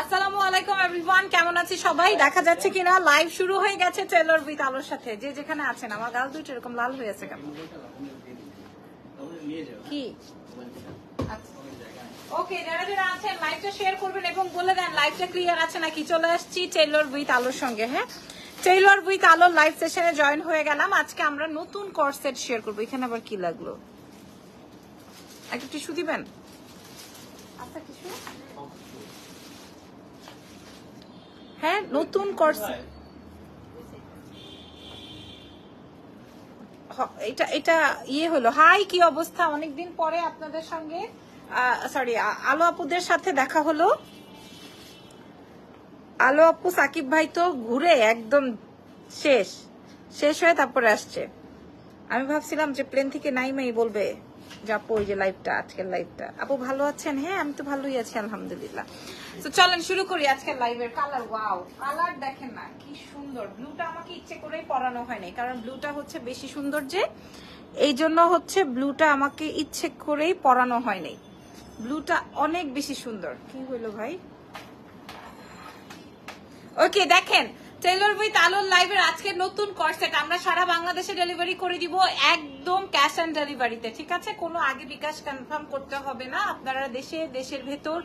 আসসালামু কেমন আছি সবাই? দেখা যাচ্ছে যেখানে আছে ওকে যারা যারা আছেন লাইভটা শেয়ার করবেন এবং বলে দেন ক্লিয়ার আছে নাকি? চলে আসছি আলোর সঙ্গে হ্যাঁ? আলোর লাইভ জয়েন হয়ে গেলাম। আজকে আমরা নতুন কোর্স সেট শেয়ার করব। এখানে আবার কি লাগল? একটা টিস্যু দিবেন? আচ্ছা হ্যাঁ নতুন কোর্স এটা এটা ইয়ে হলো। হাই কি অবস্থা? অনেকদিন পরে আপনাদের সঙ্গে সরি আলো আপুদের সাথে দেখা হলো। আলো আপু সাকিব ভাই তো ঘুরে একদম শেষ। শেষ হয়ে তারপরে আসছে। আমি ভাবছিলাম যে প্লেন থেকে নাই নাইমাই বলবে। যে ওই যে লাইভটা আজকের লাইভটা আপু, ভালো আছেন? হ্যাঁ আমি তো ভালোই আছি, আলহামদুলিল্লাহ। তো চলেন, শুরু করি আজকের লাইভের কালার ওয়াও কালার দেখেন না, কি সুন্দর। ব্লুটা আমাকে ইচ্ছে করেই পরানো হয়নি কারণ ব্লুটা হচ্ছে বেশি সুন্দর যে, এই জন্য হচ্ছে ব্লুটা আমাকে ইচ্ছে করেই পরানো হয়নি ব্লুটা অনেক বেশি সুন্দর। কি হইল ভাই? ওকে দেখেন টেলর উইথ আলোর লাইভের আজকে নতুন কর্সেট আমরা সারা বাংলাদেশে ডেলিভারি করে দিব একদম ক্যাশ অন ডেলিভারিতে ঠিক আছে? কোনো আগে বিকাশ কনফার্ম করতে হবে না। আপনারা দেশে, দেশের ভেতর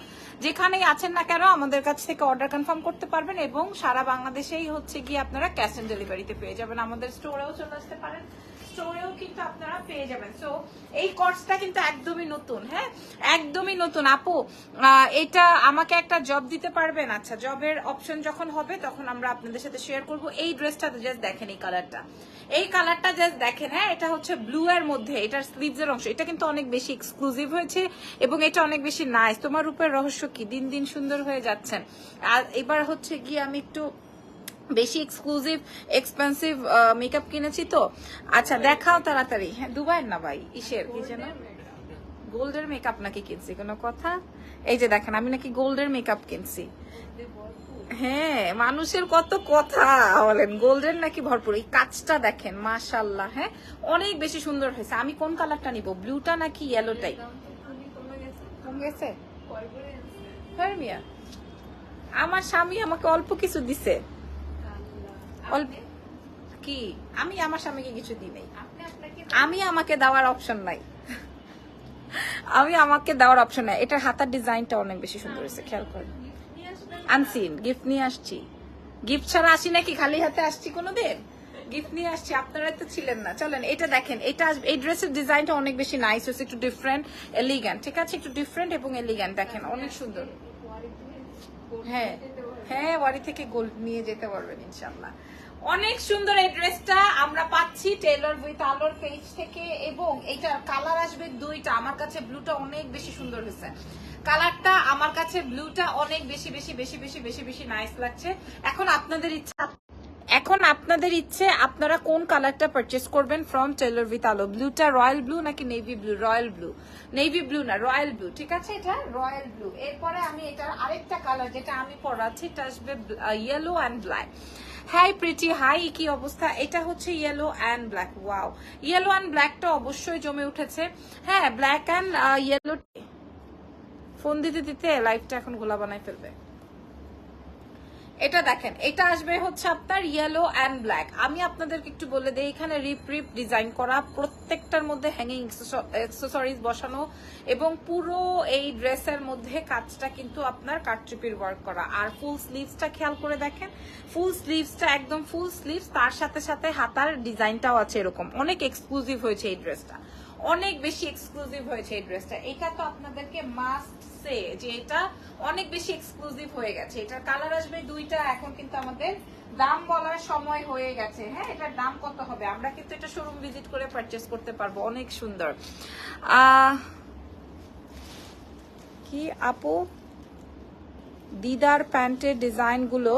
যেখানেই আছেন না কেন আমাদের কাছ থেকে অর্ডার কনফার্ম করতে পারবেন এবং সারা বাংলাদেশেই হচ্ছে গিয়ে আপনারা ক্যাশ অন ডেলিভারিতে পেয়ে যাবেন। আমাদের স্টোরেও চলে আসতে পারেন। স্টোরেও কিন্তু আপনারা পেয়ে যাবেন। সো এই কোর্সটা কিন্তু একদমই নতুন হ্যাঁ? একদমই নতুন। আপু এটা আমাকে একটা জব দিতে পারবেন? আচ্ছা জবের অপশন যখন হবে, তখন আমরা আপনাদের সাথে শেয়ার এই ড্রেসটা জাস্ট দেখেন, এই কালারটা এই কালারটা জাস্ট দেখেন হ্যাঁ? এটা হচ্ছে ব্লু এর মধ্যে। এটার অংশ। এটা কিন্তু অনেক বেশি এক্সক্লুসিভ হয়েছে এবং এটা অনেক বেশি নাইস তোমার রূপের রহস্য কি? দিন দিন সুন্দর হয়ে যাচ্ছেন। আর এবার হচ্ছে গিয়ে আমি একটু বেশি এক্সক্লুসিভ এক্সপেন্সিভ মেকআপ কিনেছি তো। আচ্ছা দেখাও তাড়াতাড়ি। হ্যাঁ দুবাইয়ের না ভাই ইসের কি যেন? গোল্ডের মেকআপ নাকি কিনছি, কোনো কথা? এই যে দেখেন, আমি নাকি গোল্ডের মেকআপ কিনছি। হ্যাঁ মানুষের কত কথা বলেন গোল্ডেন নাকি ভরপুর। এই কাজটা দেখেন মাশাল্লাহ হ্যাঁ? অনেক বেশি সুন্দর হয়েছে। আমি কোন কালারটা নিব ব্লুটা নাকি ইয়েলোটাই হ্যাঁ আমার স্বামী আমাকে অল্প কিছু দিছে। কি? আমি আমার স্বামীকে কিছু দিই নাই। আমি আমাকে দেওয়ার অপশন নাই। আমি আমাকে দেওয়ার অপশন নাই। এটার হাতার ডিজাইনটা অনেক বেশি সুন্দর হয়েছে খেয়াল করেন। আনসিন গিফট নিয়ে আসছি। গিফট ছাড়া আসি নাকি? খালি হাতে আসছি কোনোদিন? গিফট নিয়ে আসছি আপনারা তো ছিলেন না। চলেন এটা দেখেন এটা এই ড্রেসের ডিজাইনটা অনেক বেশি নাইস হয়েছে একটু ডিফারেন্ট এলিগ্যান্ট ঠিক আছে? একটু ডিফারেন্ট এবং এলিগ্যান্ট দেখেন অনেক সুন্দর। হ্যাঁ হ্যাঁ বাড়ি থেকে গোল্ড নিয়ে যেতে পারবেন ইনশাল্লাহ অনেক সুন্দর এই ড্রেসটা আমরা পাচ্ছি টেলর উইথ আলোর পেজ থেকে এবং এটার কালার আসবে দুইটা। আমার কাছে ব্লুটা অনেক বেশি সুন্দর হয়েছে। কালারটা আমার কাছে ব্লুটা অনেক বেশি বেশি বেশি বেশি বেশি বেশি নাইস লাগছে। এখন আপনাদের ইচ্ছা এখন আপনাদের ইচ্ছে আপনারা কোন কালারটা পারচেস করবেন ফ্রম টেলর উইথ আলো ব্লুটা রয়্যাল ব্লু নাকি navy blue royal blue navy blue না রয়্যাল ব্লু ঠিক আছে? এটা রয়্যাল ব্লু এরপরে আমি এটার আরেকটা কালার যেটা আমি পরাচ্ছি, এটা আসবে yellow and black hi pretty hi কি অবস্থা? এটা হচ্ছে yellow and black wow yellow and ব্ল্যাকটা অবশ্যই জমে উঠেছে। হ্যাঁ ব্ল্যাক অ্যান্ড ইয়েলো ফোন দিতে দিতে লাইফটা এখন গোলা বানাই ফেলবে। এটা দেখেন, এটা আসবে হচ্ছে আপনার ইয়েলো অ্যান্ড ব্ল্যাক আমি আপনাদেরকে একটু বলে দিই, এখানে রিপ রিপ ডিজাইন করা, প্রত্যেকটার মধ্যে হ্যাঙ্গিং অ্যাক্সেসরিজ বসানো এবং পুরো এই ড্রেসের মধ্যে কাজটা কিন্তু আপনার কাটট্রিপির ওয়ার্ক করা। আর ফুল স্লিভসটা খেয়াল করে দেখেন ফুল স্লিভসটা একদম ফুল স্লিভস তার সাথে সাথে হাতার ডিজাইনটাও আছে এরকম। অনেক এক্সক্লুসিভ হয়েছে এই ড্রেসটা অনেক বেশি এক্সক্লুসিভ হয়েছে এই ড্রেসটা এটা তো আপনাদেরকে মাস্ট সে যে এটা অনেক বেশি এক্সক্লুসিভ হয়ে গেছে। এটার কালার আসবে দুইটা, এখন কিন্তু আমাদের দাম বলার সময় হয়ে গেছে। হ্যাঁ এটার দাম কত হবে? আমরা কিন্তু এটা শোরুম ভিজিট করে পারচেস করতে পারব। অনেক সুন্দর। কি আপু? দিদার প্যান্টের ডিজাইনগুলো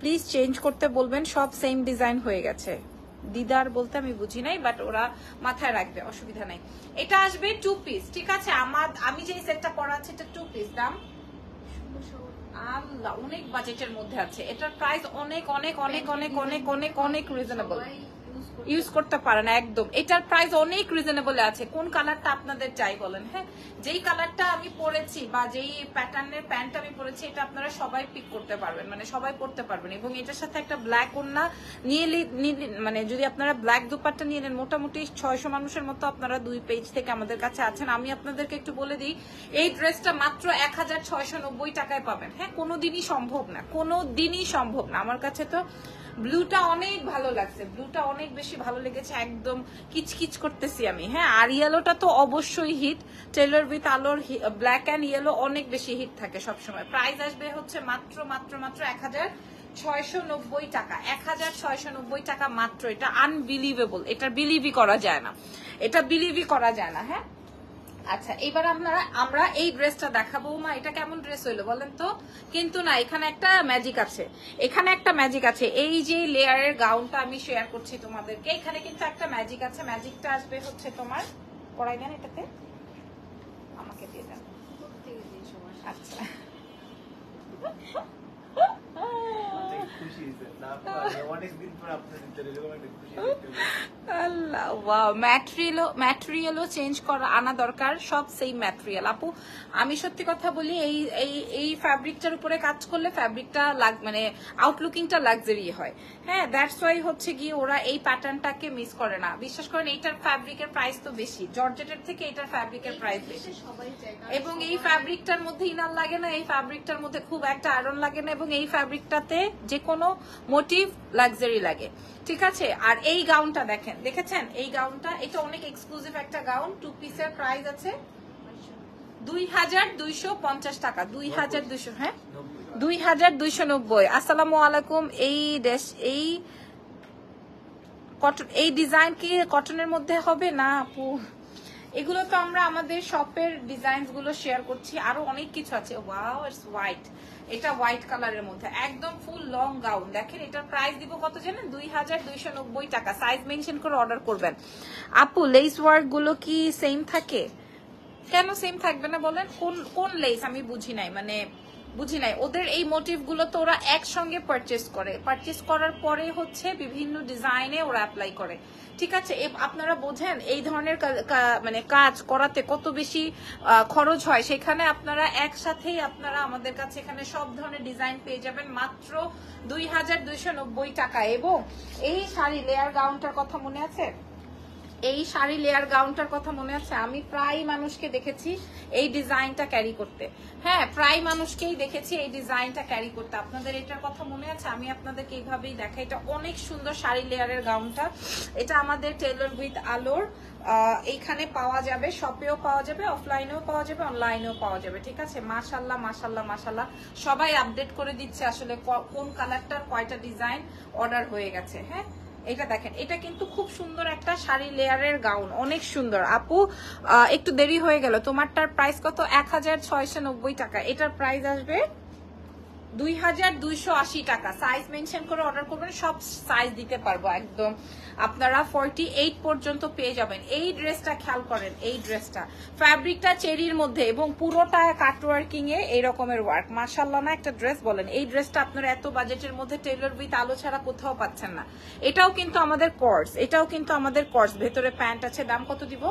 প্লিজ চেঞ্জ করতে বলবেন, সব সেম ডিজাইন হয়ে গেছে। দিদার বলতে আমি বুঝি নাই বাট ওরা মাথায় রাখবে, অসুবিধা নাই। এটা আসবে টু পিস ঠিক আছে? আমার, আমি যে সেটটা পরাচ্ছি এটা টু পিস দাম। আল্লাহ, অনেক বাজেটের মধ্যে আছে। এটার প্রাইস অনেক অনেক অনেক অনেক অনেক অনেক অনেক রিজনেবল ইউজ করতে পারেন একদম। এটার প্রাইস অনেক রিজনেবল আছে। কোন কালারটা আপনাদের চাই বলেন হ্যাঁ? যেই কালারটা আমি পরেছি বা যেই প্যাটার্নের প্যান্ট আমি পরেছি, এটা আপনারা সবাই পিক করতে পারবেন মানে সবাই পরতে পারবেন। এবং এটার সাথে একটা ব্ল্যাক ওন্না নিয়ে মানে যদি আপনারা ব্ল্যাক দুপাট্টা নিয়ে নেন, মোটামুটি ছয়শো মানুষের মতো আপনারা দুই পেজ থেকে আমাদের কাছে আছেন। আমি আপনাদেরকে একটু বলে দিই, এই ড্রেসটা মাত্র এক হাজার ছয়শো নব্বই টাকায় পাবেন হ্যাঁ? কোনো দিনই সম্ভব না, কোনো দিনই সম্ভব না। আমার কাছে তো ব্লুটা অনেক ভালো লাগছে। ব্লুটা অনেক বেশি ভালো লেগেছে, একদম কিচকিচ করতেছি আমি। হ্যাঁ আর ইয়েলোটা তো অবশ্যই হিট টেলর উইথ আলোর ব্ল্যাক অ্যান্ড ইয়েলো অনেক বেশি হিট থাকে সবসময়। প্রাইস আসবে হচ্ছে মাত্র মাত্র মাত্র এক হাজার ছয়শো নব্বই টাকা। এক হাজার ছয়শো নব্বই টাকা মাত্র। এটা আনবিলিভেবল এটা বিলিভই করা যায় না। এটা বিলিভই করা যায় না হ্যাঁ? আচ্ছা এবার আপনারা, আমরা এই ড্রেসটা দেখাবো। মা এটা কেমন ড্রেস হইল বলেন তো? কিন্তু না, এখানে একটা ম্যাজিক আছে। এখানে একটা ম্যাজিক আছে। এই যে লেয়ারের গাউনটা আমি শেয়ার করছি তোমাদেরকে, এখানে কিন্তু একটা ম্যাজিক আছে। ম্যাজিকটা আসবে হচ্ছে তোমার পড়াই দেন এটাতে। আমাকে দিয়ে দেন। আচ্ছা। আল্লাহ ওয়াও ম্যাটেরিয়ালও ম্যাটেরিয়ালও চেঞ্জ করা আনা দরকার সব সেই ম্যাটেরিয়াল আপু আমি সত্যি কথা বলি এই এই এই ফ্যাব্রিকটার উপরে কাজ করলে ফ্যাব্রিকটা লাগ মানে আউটলুকিংটা লাক্সারি হয়। হ্যাঁ দ্যাটস ওয়াই হচ্ছে গিয়ে ওরা এই প্যাটার্নটাকে মিস করে না। বিশ্বাস করেন এইটার ফ্যাব্রিকের প্রাইস তো বেশি। জর্জেটের থেকে এটার ফ্যাব্রিকের প্রাইস বেশি। এবং এই ফ্যাব্রিকটার মধ্যে ইনার লাগে না এই ফ্যাব্রিকটার মধ্যে খুব একটা আয়রন লাগে না এবং এই ফ্যাব্রিকটাতে যে কোনো মোটিভ লাক্সারি লাগে। ঠিক আছে? আর এই গাউনটা দেখেন, দেখেছেন? এই গাউনটা, এটা অনেক এক্সক্লুসিভ একটা গাউন টু পিসের প্রাইস আছে দুই হাজার দুইশো পঞ্চাশ টাকা, দুই হাজার দুইশো হ্যাঁ? দুই হাজার দুইশো নব্বই। আসসালামু আলাইকুম, এই এই কটন এই ডিজাইন কি কটনের মধ্যে হবে না, আপু? এগুলো তো আমরা আমাদের শপের ডিজাইনগুলো শেয়ার করছি। আরও অনেক কিছু আছে। হোয়াইট এটা হোয়াইট কালারের মধ্যে। একদম ফুল লং গাউন দেখেন, এটার প্রাইস দিব কত জানেন? দুই হাজার দুইশো নব্বই টাকা। সাইজ মেনশন করে অর্ডার করবেন। আপু লেস ওয়ার্কগুলো কি সেম থাকে? কেন সেম থাকবে না বলেন? কোন কোন লেস আমি বুঝি নাই। মানে বুঝি নাই, ওদের এই মোটিভগুলো তো ওরা একসঙ্গে পারচেস করে। পারচেস করার পরে হচ্ছে বিভিন্ন ডিজাইনে ওরা অ্যাপ্লাই করে। ঠিক আছে আপনারা বোঝেন, এই ধরনের মানে কাজ করাতে কত বেশি খরচ হয়। সেখানে আপনারা একসাথেই আপনারা আমাদের কাছে এখানে সব ধরনের ডিজাইন পেয়ে যাবেন মাত্র দুই হাজার দুইশো নব্বই টাকা। এবং এই শাড়ি লেয়ার গাউনটার কথা মনে আছে? এই শাড়ি লেয়ার গাউনটার কথা মনে আছে? আমি প্রায় মানুষকে দেখেছি এই ডিজাইনটা ক্যারি করতে। হ্যাঁ প্রায় মানুষকেই দেখেছি এই ডিজাইনটা ক্যারি করতে। আপনাদের এটার কথা মনে আছে? আমি আপনাদেরকে এইভাবেই দেখাই। এটা অনেক সুন্দর শাড়ি লেয়ারের গাউনটা এটা আমাদের টেলর উইথ আলোর এইখানে পাওয়া যাবে শপেও পাওয়া যাবে অফলাইনেও পাওয়া যাবে অনলাইনেও পাওয়া যাবে, ঠিক আছে? মাশাল্লাহ মাশাল্লাহ মাশাল্লাহ সবাই আপডেট করে দিচ্ছে আসলে কোন কালারটার কয়টা ডিজাইন অর্ডার হয়ে গেছে হ্যাঁ? এটা দেখেন, এটা কিন্তু খুব সুন্দর একটা শাড়ি লেয়ারের গাউন, অনেক সুন্দর। আপু একটু দেরি হয়ে গেল। তোমারটার প্রাইস কত? এক হাজার ছয়শো নব্বই টাকা। এটার প্রাইস আসবে দুই হাজার দুইশো আশি টাকা। সাইজ মেনশন করে অর্ডার করবেন, সব সাইজ দিতে পারব একদম। আপনারা ফর্টি এইট পর্যন্ত পেয়ে যাবেন। এই ড্রেসটা খেয়াল করেন, এই ড্রেসটা ফ্যাব্রিকটা চেরির মধ্যে এবং পুরোটা কাটওয়ার্কিং এ এই রকমের ওয়ার্ক মার্শাল্লাহ না একটা ড্রেস বলেন। এই ড্রেসটা আপনারা এত বাজেটের মধ্যে টেইলর উইথ আলো ছাড়া কোথাও পাচ্ছেন না। এটাও কিন্তু আমাদের কোর্স এটাও কিন্তু আমাদের কোর্স ভেতরে প্যান্ট আছে, দাম কত দিব?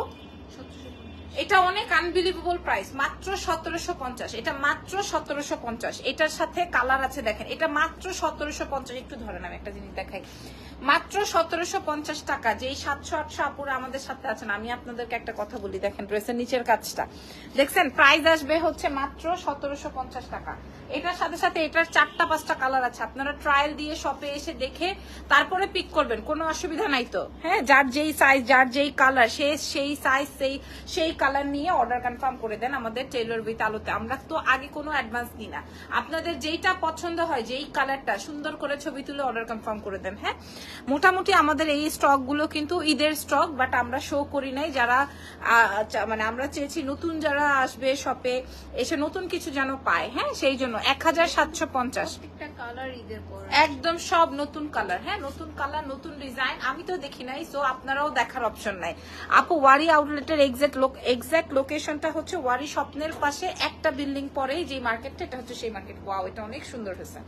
এটা অনেক আনবিলিভেবল প্রাইস মাত্র সতেরোশো পঞ্চাশ। এটা মাত্র সতেরোশো পঞ্চাশ। এটার সাথে কালার আছে দেখেন, এটা মাত্র সতেরোশো পঞ্চাশ। একটু ধরেন আমি একটা জিনিস দেখাই। মাত্র সতেরোশো পঞ্চাশ টাকা, যেই সাতশো আটশো আপুরা আমাদের সাথে আছেন, আমি আপনাদেরকে একটা কথা বলি, দেখেন ড্রেসের নিচের কাজটা। দেখছেন প্রাইস আসবে হচ্ছে মাত্র সতেরোশো পঞ্চাশ টাকা। এটার সাথে সাথে এটার চারটা, পাঁচটা কালার আছে। আপনারা ট্রায়াল দিয়ে শপে এসে দেখে তারপরে পিক করবেন, কোনো অসুবিধা নাই তো। হ্যাঁ যার যেই সাইজ যার যেই কালার সে সেই সাইজ সেই সেই কালার নিয়ে অর্ডার কনফার্ম করে দেন আমাদের টেলর উইথ আলোতে। আমরা তো আগে কোনো অ্যাডভান্স দিই না। আপনাদের যেইটা পছন্দ হয়, যেই কালারটা সুন্দর করে ছবি তুলে অর্ডার কনফার্ম করে দেন হ্যাঁ? মোটামুটি আমাদের এই স্টকগুলো কিন্তু ঈদের স্টক বাট আমরা শো করি নাই। যারা মানে আমরা চেয়েছি নতুন যারা আসবে শপে এসে নতুন কিছু যেন পায় হ্যাঁ? সেই জন্য এক হাজার সাতশো পঞ্চাশ। পর একদম সব নতুন কালার হ্যাঁ নতুন কালার নতুন ডিজাইন আমি তো দেখি নাই সো আপনারাও দেখার অপশন নাই। আপু ওয়ারি আউটলেটের এক্সাক্ট এক্সাক্ট লোকেশনটা হচ্ছে ওয়ারি স্বপ্নের পাশে একটা বিল্ডিং পরেই যে মার্কেটটা এটা হচ্ছে সেই মার্কেট ওয়াও এটা অনেক সুন্দর হয়েছে।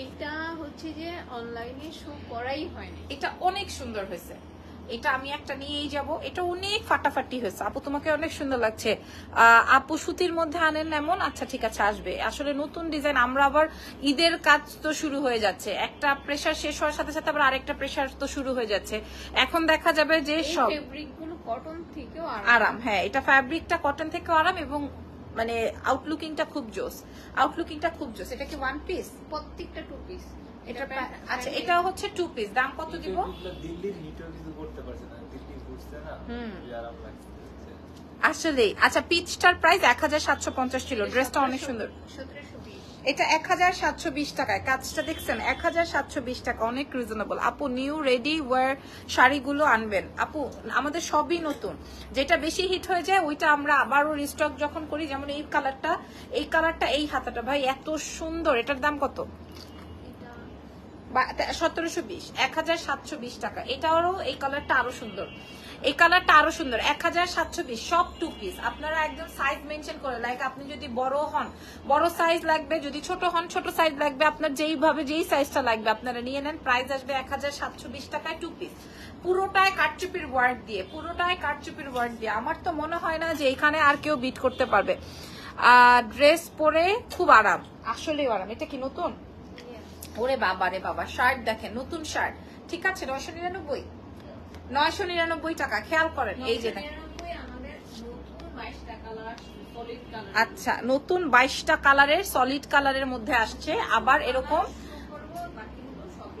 এইটা হচ্ছে যে অনলাইনে শো করাই হয় না এটা অনেক সুন্দর হয়েছে। এটা আমি একটা নিয়েই যাব। এটা অনেক ফাটাফাটি হয়েছে। আপু তোমাকে অনেক সুন্দর লাগছে। আপু সুতির মধ্যে আনেন এমন আচ্ছা ঠিক আছে আসবে। আসলে নতুন ডিজাইন আমরা আবার ঈদের কাজ তো শুরু হয়ে যাচ্ছে। একটা প্রেশার শেষ হওয়ার সাথে সাথে আবার আরেকটা প্রেশার তো শুরু হয়ে যাচ্ছে। এখন দেখা যাবে যে সব কটন থেকেও আরাম। হ্যাঁ এটা ফ্যাব্রিকটা কটন থেকে আরাম এবং মানে আউটলুকিংটা খুব জোস। আউটলুকিংটা খুব জোস। এটা কি ওয়ান পিস প্রত্যেকটা টু পিস এটা আচ্ছা এটা হচ্ছে টু পিস দাম কত দিব? দিল্লির হিটও কিছু করতে পারছে না দিল্লি ঘুরছে না হুম। খুবই আরাম লাগছে আসলে আচ্ছা পিচটার প্রাইস এক হাজার সাতশো পঞ্চাশ ছিল ড্রেসটা অনেক সুন্দর। এটা এক হাজার সাতশো বিশ টাকায় কাজটা দেখছেন এক হাজার সাতশো বিশ টাকা অনেক রিজনেবল আপু নিউ রেডি ওয়ার শাড়িগুলো আনবেন। আপু আমাদের সবই নতুন। যেটা বেশি হিট হয়ে যায় ওইটা আমরা আবারও রিস্টক যখন করি যেমন এই কালারটা এই কালারটা এই হাতাটা ভাই এত সুন্দর। এটার দাম কত? সতেরোশো বিশ এক হাজার সাতশো বিশ টাকা। এটারও এই কালারটা আরও সুন্দর। এই কালারটা আরও সুন্দর এক হাজার সাতশো বিশ, সব টু পিস আপনারা একদম সাইজ মেনশন করে লাইক আপনি যদি বড় হন, বড় সাইজ লাগবে, যদি ছোট হন, ছোট সাইজ লাগবে, আপনার যেইভাবে, যেই সাইজটা লাগবে, আপনারা নিয়ে নেন প্রাইস আসবে এক হাজার সাতশো বিশ টাকায় টু পিস পুরোটায় কাটচুপির ওয়ার্ক দিয়ে, পুরোটায় কাটচুপির ওয়ার্ক দিয়ে। আমার তো মনে হয় না যে এখানে আর কেউ বিট করতে পারবে। ড্রেস পরে খুব আরাম, আসলেই আরাম। এটা কি নতুন? ওরে বাবা রে বাবা শার্ট দেখেন নতুন শার্ট ঠিক আছে নয়শো নিরানব্বই? নয়শো নিরানব্বই টাকা খেয়াল করেন এই যে আচ্ছা নতুন বাইশটা কালারের সলিড কালারের মধ্যে আসছে আবার এরকম করব বাকিগুলো সবে এসে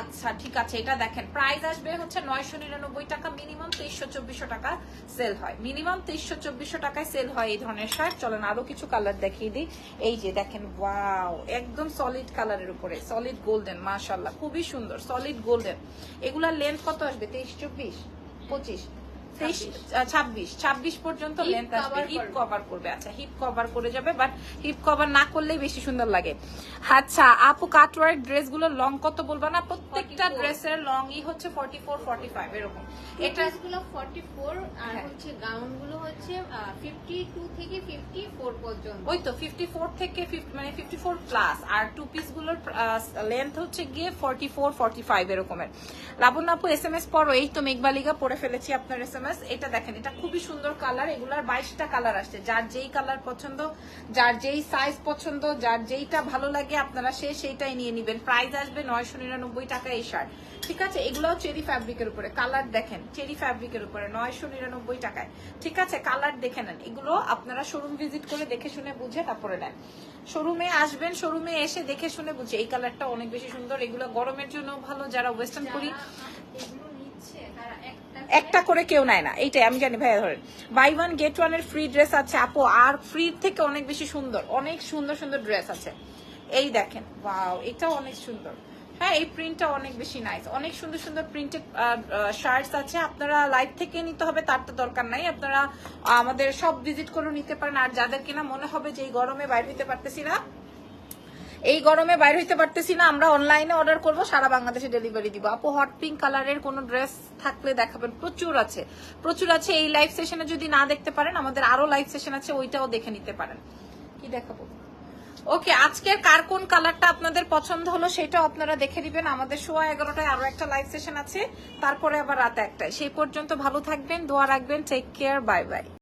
আচ্ছা ঠিক আছে, এটা দেখেন। প্রাইস আসবে হচ্ছে নয়শো নিরানব্বই টাকা মিনিমাম তেইশশো চব্বিশশো টাকা সেল হয়। মিনিমাম তেইশশো চব্বিশশো টাকায় সেল হয় এই ধরনের শার্ট চলেন আরও কিছু কালার দেখিয়ে দিই। এই যে দেখেন ওয়াও একদম সলিড কালারের উপরে সলিড গোল্ডেন মাশাল্লাহ খুবই সুন্দর সলিড গোল্ডেন এগুলার লেন্থ কত আসবে? তেইশ, চব্বিশ, পঁচিশ। ছাব্বিশ। ছাব্বিশ। পর্যন্ত লেন্থ আসবে। হিপ কভার করবে। আচ্ছা হিপ কভার করে যাবে বাট হিপ কভার না করলেই বেশি সুন্দর লাগে। আচ্ছা আপু কাটওয়ার্ক ড্রেসগুলো লং কত বলবা না? প্রত্যেকটা ড্রেসের লং ই হচ্ছে ফর্টি ফোর ফর্টি ফাইভ এরকম। এটা এটা গুলো 44 আর। হচ্ছে গাউনগুলো হচ্ছে আহ, 52 থেকে 54 পর্যন্ত। ওই তো ফিফটি ফোর থেকে মানে ফিফটি ফোর প্লাস আর টু পিসগুলোর লেন্থ হচ্ছে গিয়ে ফর্টি ফোর ফর্টি ফাইভ এরকমের। লাবণ্য আপু এস এম এস পরো এই তো মেঘবালিকা পরে ফেলেছি আপনার এস এম এস এটা দেখেন, এটা খুবই সুন্দর কালার, এগুলার বাইশটা কালার আসছে। যার যেই কালার পছন্দ, যার যেই সাইজ পছন্দ, যার যেইটা ভালো লাগে, আপনারা সে সেইটাই নিয়ে নিবেন। প্রাইস আসবে নয়শো নিরানব্বই টাকা এই শার্ট ঠিক আছে? এগুলোও চেরি ফ্যাব্রিকের উপরে। কালার দেখেন চেরি ফ্যাব্রিকের উপরে, নয়শো নিরানব্বই টাকায়। ঠিক আছে? কালার দেখে নেন। এগুলো আপনারা শোরুম ভিজিট করে দেখে শুনে বুঝে তারপরে নেন। শোরুমে আসবেন শোরুমে এসে দেখে শুনে বুঝে। এই কালারটা অনেক বেশি সুন্দর। এগুলো গরমের জন্য ভালো। যারা ওয়েস্টার্ন করি একটা করে কেউ নেয় না। এইটাই, আমি জানি, ভাইয়া ধরেন। বাই ওয়ান গেট ওয়ানের ফ্রি ড্রেস আছে, আপু, আর ফ্রি থেকে অনেক বেশি সুন্দর, অনেক সুন্দর সুন্দর ড্রেস আছে। এই দেখেন ওয়াও এটাও অনেক সুন্দর। হ্যাঁ এই প্রিন্টটা অনেক বেশি নাইস অনেক সুন্দর সুন্দর প্রিন্টেড শার্টস আছে, আপনারা লাইভ থেকে নিতে হবে, তার তো দরকার নাই। আপনারা, আমাদের সব ভিজিট করে নিতে পারেন। আর যাদের কিনা মনে হবে যে এই গরমে বাইরে হইতে পারতেছি না এই গরমে বাইরে হইতে পারতেছি না, আমরা অনলাইনে অর্ডার করব, সারা বাংলাদেশে ডেলিভারি দিব। আপু হট পিঙ্ক কালারের কোন ড্রেস থাকলে দেখাবেন, প্রচুর আছে। প্রচুর আছে, এই লাইভ সেশনে যদি না দেখতে পারেন, আমাদের আরও লাইভ সেশন আছে, ওইটাও দেখে নিতে পারেন। কি দেখাবো? ওকে, আজকের কার কোন কালারটা আপনাদের পছন্দ হলো সেটাও আপনারা দেখে দিবেন আমাদের সোয়া এগারোটায় আরও একটা লাইভ সেশন আছে, তারপরে আবার রাত একটায়। সেই পর্যন্ত ভালো থাকবেন, দোয়া রাখবেন টেক কেয়ার বাই বাই